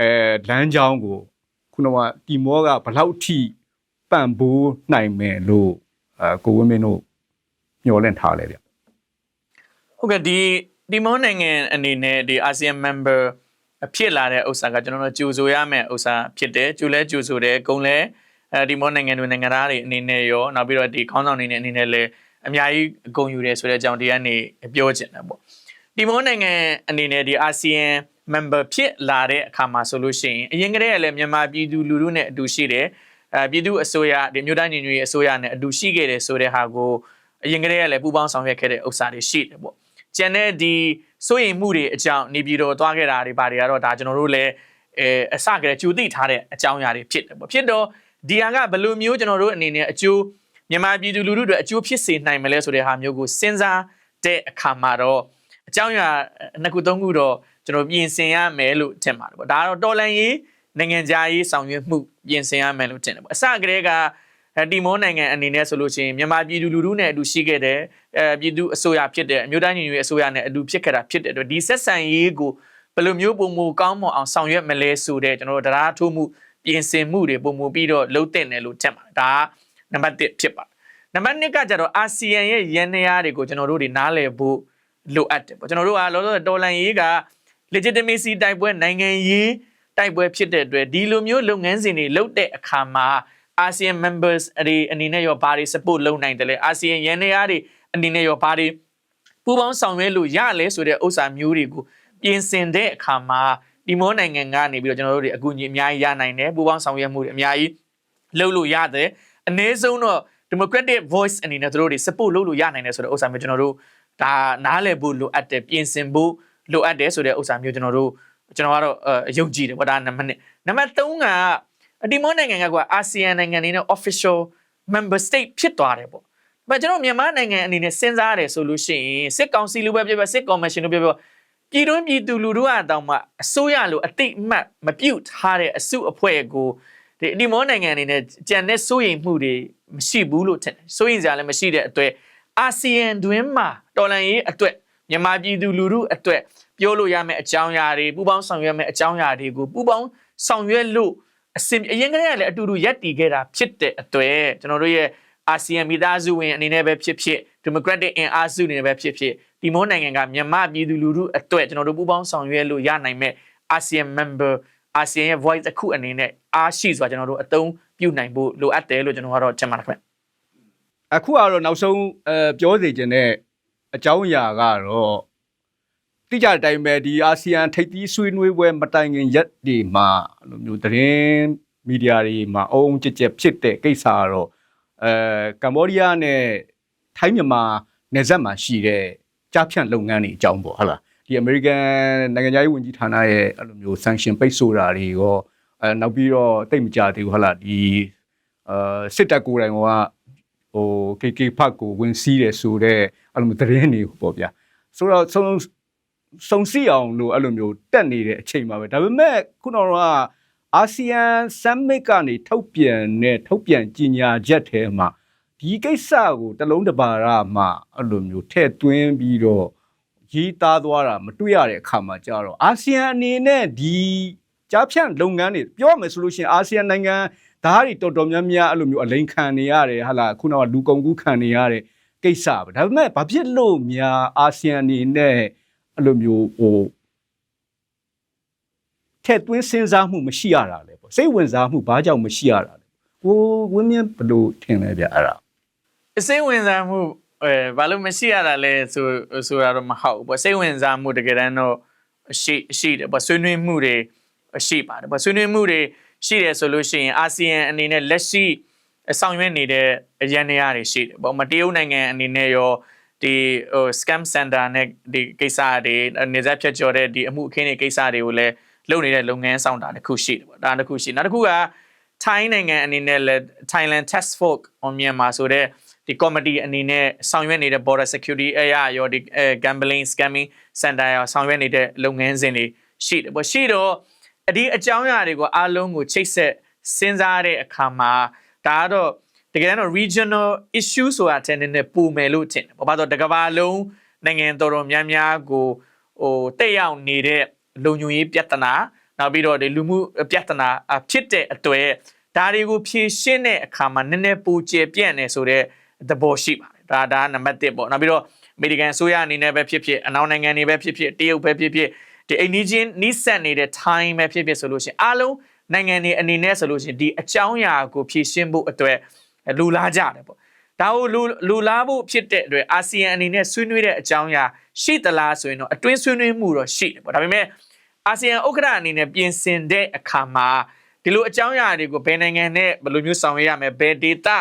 အဲလမ်းကြောင်းကို ခုနကတီမောကဘလောက်ထိပန့်ပိုးနိုင်မယ်လို့အဲကိုဝင်းမင်းတို့မျှော်လင့်ထားလဲဗျဟုတ်ကဲ့ဒီဒီမောနိုင်ငံအနေနဲ့ဒီ ASEAN member ဖြစ်လာတဲ့ဥစ္စာကကျွန်တော်တို့ကြိုဆိုရမယ့်ဥစ္စာဖြစ်တယ်ကြိုလဲကြိုဆိုတယ်ဂုံလဲအဲဒီမောနိုင်ငံတွေနိုင်ငံသားတွေအနေနဲ့ရောနောက်ပြီးတော့ဒီခေါင်းဆောင်တွေအနေနဲ့လည်းအများကြီးဂုံယူတယ်ဆိုတဲ့အကြောင်းတရားနေပြောချင်တာပေါ့ဒီမောနိုင်ငံအနေနဲ့ဒီ ASEAN member ဖြစ်လာတဲ့အခါမှာဆိုလို့ရှိရင်အရင်ကတည်းကလည်းမြန်မာပြည်သူလူထုနဲ့အတူရှိတယ်အဲပြည်သူအစိုးရဒီမြို့တိုင်းညီညွတ်ရေးအစိုးရနဲ့အတူရှိခဲ့တယ်ဆိုတဲ့ဟာကိုအရင်ကတည်းကလည်းပူးပေါင်းဆောင်ရွက်ခဲ့တဲ့ဥစ္စာတွေရှိတယ်ပေါ့ကျန်တဲ့ဒီစိုးရိမ်မှုတွေအကြောင်းနေပြည်တော်သွားခဲ့တာတွေဘာတွေကတော့ဒါကျွန်တော်တို့လည်းအဲအစကတည်းကြိုသိထားတဲ့အကြောင်းအရာတွေဖြစ်တယ်ပေါ့ဖြစ်တော့ဒီဟာကဘယ်လိုမျိုးကျွန်တော်တို့အနေနဲ့အကျိုးမြန်မာပြည်သူလူထုတွေအကျိုးဖြစ်စေနိုင်မလဲဆိုတဲ့ဟာမျိုးကိုစဉ်းစားတဲ့အခါမှာတော့အကြောင်းအရာနှစ်ခုသုံးခုတော့ ကျွန်တော်ပြင်ဆင်ရမယ်လို့ထင်ပါတယ်ပေါ့ဒါကတော့တော်လန်ရေးနိုင်ငံခြားရေးဆောင်ရွက်မှုပြင်ဆင်ရမယ်လို့ထင်တယ်ပေါ့အစကတည်းကဒီမောနိုင်ငံအနေနဲ့ဆိုလို့ရှိရင်မြန်မာပြည်သူလူထုနဲ့အတူရှိခဲ့တဲ့အဲပြည်သူအစိုးရဖြစ်တဲ့အမျိုးသားညီညွတ်ရေးအစိုးရနဲ့အတူဖြစ်ခဲ့တာဖြစ်တဲ့အတွက်ဒီဆက်ဆံရေးကိုဘယ်လိုမျိုးပုံမူကောင်းမွန်အောင်ဆောင်ရွက်မလဲဆိုတဲ့ကျွန်တော်တို့တရားထိုးမှုပြင်ဆင်မှုတွေပုံမူပြီးတော့လှုပ်တင်တယ်လို့ထင်ပါတယ်ဒါကနံပါတ်1ဖြစ်ပါတယ်နံပါတ်2ကကြတော့အာဆီယံရဲ့ရန်နေရာတွေကိုကျွန်တော်တို့တွေနားလည်ဖို့လိုအပ်တယ်ပေါ့ကျွန်တော်တို့ကလောလောဆယ်တော်လန်ရေးက legitimacy တိုက်ပွဲနိုင်ငံရေးတိုက်ပွဲဖြစ်တဲ့အတွက်ဒီလိုမျိုးလုပ်ငန်းစဉ်တွေလုပ်တဲ့အခါမှာ ASEAN members တွေအနေနဲ့ရောဘာတွေ support လုပ်နိုင်တယ်လဲ ASEAN ရန်နေရာတွေအနေနဲ့ရောဘာတွေပူးပေါင်းဆောင်ရွက်လို့ရလဲဆိုတဲ့ဥစ္စာမျိုးတွေကိုပြင်ဆင်တဲ့အခါမှာဒီမောနိုင်ငံကနေပြီးတော့ကျွန်တော်တို့တွေအကူအညီအများကြီးရနိုင်တယ်ပူးပေါင်းဆောင်ရွက်မှုတွေအများကြီးလုပ်လို့ရတယ်အနည်းဆုံးတော့ democratic voice အနေနဲ့တို့တွေ support လုပ်လို့ရနိုင်တယ်ဆိုတဲ့ဥစ္စာမျိုးကျွန်တော်တို့ဒါနားလည်ဖို့လိုအပ်တယ်ပြင်ဆင်ဖို့ လိုအပ်တယ်ဆိုတဲ့ဥစ္စာမျိုးကျွန်တော်တို့ကျွန်တော်ကတော့အယုံကြည်တယ်ပေါ့ဒါနံပါတ်1နံပါတ်3ကအဒီမောနိုင်ငံကကွာအာဆီယံနိုင်ငံတွေနဲ့ official member state ဖြစ်သွားတယ်ပေါ့။ဒါကျွန်တော်မြန်မာနိုင်ငံအနေနဲ့စဉ်းစားရတယ်ဆိုလို့ရှိရင်စစ်ကောင်စီလိုပဲပြောပြောစစ်ကော်မရှင်လိုပြောပြောပြည်တွင်းပြည်သူလူထုအတောင်မှအစိုးရလိုအတိတ်မှတ်မပြုတ်ထားတဲ့အစုအဖွဲ့ကိုဒီဒီမောနိုင်ငံအနေနဲ့ကြံတဲ့စိုးရိမ်မှုတွေမရှိဘူးလို့ထင်တယ်။စိုးရိမ်စရာလည်းမရှိတဲ့အတွက်အာဆီယံတွင်းမှာတော်လန်ရေးအတွက် မြန်မာပြည်သူလူထုအတွက်ပြောလို့ရမယ့်အကြောင်းအရာတွေပူးပေါင်းဆောင်ရွက်မယ့်အကြောင်းအရာတွေကိုပူးပေါင်းဆောင်ရွက်လို့အစင်အရင်ကတည်းကလည်းအတူတူရက်တည်ခဲ့တာဖြစ်တဲ့အတွက်ကျွန်တော်တို့ရဲ့အာဆီယံမိသားစုဝင်အနေနဲ့ပဲဖြစ်ဖြစ် democratic အင်အားစုအနေနဲ့ပဲဖြစ်ဖြစ်ဒီမောနိုင်ငံကမြန်မာပြည်သူလူထုအတွက်ကျွန်တော်တို့ပူးပေါင်းဆောင်ရွက်လို့ရနိုင်မဲ့အာဆီယံ member အာဆီယံရဲ့ voice အခုအနေနဲ့အားရှိစွာကျွန်တော်တို့အသုံးပြုနိုင်ဖို့လိုအပ်တယ်လို့ကျွန်တော်ကတော့ထင်ပါတယ်ခင်ဗျအခုကတော့နောက်ဆုံးအဲပြောစီခြင်းတဲ့ အကြောင်းအရာကတော့တိကျတဲ့အတိုင်းပဲဒီအာဆီယံထိပ်သီးဆွေးနွေးပွဲမတိုင်ခင်ရက်ဒီမှာအဲ့လိုမျိုးသတင်းမီဒီယာတွေမှာအုံအုံကြက်ကြက်ဖြစ်တဲ့ကိစ္စကတော့အဲကမ္ဘောဒီးယားနဲ့ထိုင်းမြန်မာနယ်စပ်မှာရှိတဲ့ကြားဖြန့်လုပ်ငန်းတွေအကြောင်းပေါ့ဟုတ်လားဒီအမေရိကန်နိုင်ငံသားရေးဝန်ကြီးဌာနရဲ့အဲ့လိုမျိုး sanction ပိတ်ဆို့တာတွေရောအဲနောက်ပြီးတော့တိတ်မကြသေးဘူးဟုတ်လားဒီအာစစ်တပ်ကိုယ်တိုင်ကဟို KK ဖတ်ကိုဝင်စီးတယ်ဆိုတော့ အဲ့လိုမျိုးသတင်းတွေပေါ့ဗျာဆိုတော့ဆုံးစုံစီအောင်လို့အဲ့လိုမျိုးတက်နေတဲ့အချိန်ပါပဲဒါပေမဲ့ခုနကအာဆီယံ summit ကနေထုတ်ပြန်တဲ့ထုတ်ပြန်ကြေညာချက်ထဲမှာဒီကိစ္စကိုတလုံးတစ်ပါရမှာအဲ့လိုမျိုးထည့်သွင်းပြီးတော့ရေးသားသွားတာမတွေ့ရတဲ့အခါမှာကြတော့အာဆီယံအနေနဲ့ဒီကြားဖြန့်လုပ်ငန်းတွေပြောရမယ်ဆိုလို့ရှိရင်အာဆီယံနိုင်ငံသားတွေတော်တော်များများအဲ့လိုမျိုးအလိန်ခံနေရတယ်ဟာလာခုနကလူကုန်ကူးခံနေရတဲ့ ကိစ္စပဲဒါပေမဲ့ဘာဖြစ်လို့များအာဆီယံအနေနဲ့အဲ့လိုမျိုးဟိုထက်သွင်းစဉ်းစားမှုမရှိရတာလေပေါ့စိတ်ဝင်စားမှုဘာကြောင့်မရှိရတာလဲကိုဝင်းမြင့်ဘယ်လိုထင်လဲဗျအဲ့ဒါအစိမ့်ဝင်စားမှုအဲဘာလို့မရှိရတာလဲဆိုဆိုတာတော့မဟုတ်ဘူးပေါ့စိတ်ဝင်စားမှုတကယ်တမ်းတော့ရှိရှိတယ်ပေါ့ဆွေးနွေးမှုတွေရှိပါတယ်ပေါ့ဆွေးနွေးမှုတွေရှိတယ်ဆိုလို့ရှိရင်အာဆီယံအနေနဲ့လက်ရှိ ဆောင်ရွက်နေတဲ့အရန်နေရာတွေရှိတယ်ပေါ့မတရုတ်နိုင်ငံအနေနဲ့ရောဒီဟို scam center နဲ့ဒီကိစ္စတွေနေဆက်ဖြတ်ကျော်တဲ့ဒီအမှုအခင်းတွေကိစ္စတွေကိုလည်းလုပ်နေတဲ့လုပ်ငန်းဆောင်တာတစ်ခုရှိတယ်ပေါ့ဒါတစ်ခုရှိနောက်တစ်ခုကထိုင်းနိုင်ငံအနေနဲ့လည်း Thailand Task Force on Myanmar ဆိုတဲ့ဒီ committee အနေနဲ့ဆောင်ရွက်နေတဲ့ border security area ရောဒီ gambling scamming center ရောဆောင်ရွက်နေတဲ့လုပ်ငန်းစဉ်တွေရှိတယ်ပေါ့ရှိတော့အဒီအကြောင်းအရာတွေကိုအားလုံးကိုချိတ်ဆက်စဉ်းစားတဲ့အခါမှာ ဒါကတော့တကယ်တော့ regional issue ဆိုတာတဲ့နည်းနည်းပူမယ်လို့ထင်တယ်ပေါ့ဘာလို့တကဘာလုံးနိုင်ငံတော်တော်များများကိုဟိုတက်ရောက်နေတဲ့လုံခြုံရေးပြဿနာနောက်ပြီးတော့ဒီလူမှုပြဿနာဖြစ်တဲ့အတွက်ဒါတွေကိုဖြေရှင်းတဲ့အခါမှာနည်းနည်းပူကျပြန့်နေဆိုတဲ့သဘောရှိပါတယ်ဒါဒါနံပါတ်1ပေါ့နောက်ပြီးတော့အမေရိကန်အစိုးရအနေနဲ့ပဲဖြစ်ဖြစ်အနောက်နိုင်ငံတွေပဲဖြစ်ဖြစ်တရုတ်ပဲဖြစ်ဖြစ်ဒီအိန္ဒိချင်းနီးစပ်နေတဲ့ time ပဲဖြစ်ဖြစ်ဆိုလို့ရှိရင်အားလုံး နိုင်ငံတွေအနေနဲ့ဆိုလို့ရှိရင်ဒီအကြောင်းအရာကိုဖြေရှင်းဖို့အတွက်လူလားကြတယ်ပေါ့ဒါကိုလူလူလားဖို့ဖြစ်တဲ့အတွက်အာဆီယံအနေနဲ့ဆွေးနွေးတဲ့အကြောင်းအရာရှိသလားဆိုရင်တော့အတွင်းဆွေးနွေးမှုတော့ရှိတယ်ပေါ့ဒါပေမဲ့အာဆီယံဥက္ကဋ္ဌအနေနဲ့ပြင်ဆင်တဲ့အခါမှာဒီလိုအကြောင်းအရာတွေကိုဘယ်နိုင်ငံနဲ့ဘယ်လိုမျိုးဆောင်ရွက်ရမလဲဘယ် data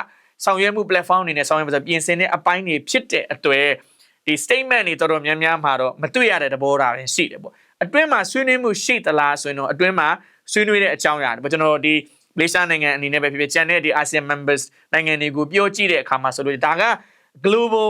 ဆောင်ရွက်မှု platform အနေနဲ့ဆောင်ရွက်မှာဆိုပြင်ဆင်တဲ့အပိုင်းတွေဖြစ်တဲ့အတွက်ဒီ statement တွေတော်တော်များများမှာတော့မတွေ့ရတဲ့သဘောထားပဲရှိတယ်ပေါ့အတွင်းမှာဆွေးနွေးမှုရှိသလားဆိုရင်တော့အတွင်းမှာ ဆွေးနွေးတဲ့အကြောင်းအရာတွေပေါ့ကျွန်တော်တို့ဒီမလေးရှားနိုင်ငံအနေနဲ့ပဲဖြစ်ဖြစ်ကျန်တဲ့ဒီ ASEAN members နိုင်ငံတွေကိုပြောကြည့်တဲ့အခါမှာဆိုလို့ဒါက global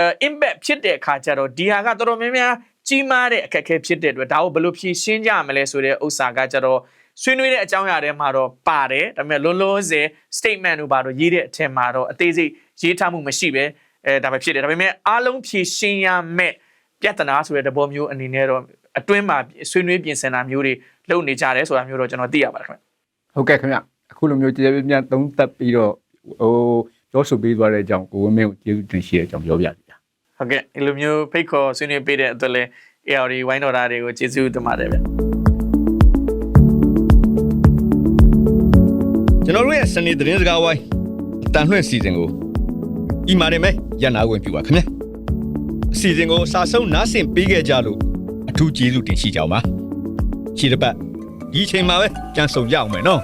uh, impact ဖြစ်တဲ့အခါကျတော့ဒီဟာကတော်တော်များများကြီးမားတဲ့အခက်အခဲဖြစ်တဲ့အတွက်ဒါကိုဘယ်လိုဖြေရှင်းကြမလဲဆိုတဲ့ဥစ္စာကကျတော့ဆွေးနွေးတဲ့အကြောင်းအရာတွေမှာတော့ပါတယ်ဒါပေမဲ့လုံးလုံးစေ statement တို့ပါတော့ရေးတဲ့အထင်မှာတော့အသေးစိတ်ရေးထားမှုမရှိပဲအဲဒါပဲဖြစ်တယ်ဒါပေမဲ့အားလုံးဖြေရှင်းရမယ့်ပြဿနာဆိုတဲ့သဘောမျိုးအနေနဲ့တော့ အတွင်းမှာဆွေးနွေးပြင်ဆင်တာမျိုးတွေလုပ်နေကြတယ်ဆိုတာမျိုးတော့ကျွန်တော်သိရပါတယ်ခင်ဗျဟုတ်ကဲ့ခင်ဗျအခုလိုမျိုးကျေးဇူးများသုံးသပ်ပြီးတော့ဟိုပြောဆိုပေးသွားတဲ့အကြောင်းကိုဝင်းမင်းကိုကျေးဇူးတင်ရှိတဲ့အကြောင်းပြောပြပါဗျာဟုတ်ကဲ့ဒီလိုမျိုးဖိတ်ခေါ်ဆွေးနွေးပေးတဲ့အတွက်လည်း ARD ဝိုင်းတော်သားတွေကိုကျေးဇူးတင်ပါတယ်ဗျကျွန်တော်တို့ရဲ့စနေသတင်းစကားဝိုင်းအတန်လွှင့်စီစဉ်ကိုဤမာနေမဲ့ရန်နာဝင်ပြပါခင်ဗျာအစီအစဉ်ကိုစာဆုံးနားဆင်ပေးခဲ့ကြလို့ အထူးကျေးဇူးတင်ရှိကြပါမှာခြေတစ်ပတ်ဒီအချိန်မှာပဲကြံဆုံကြအောင်မယ်နော်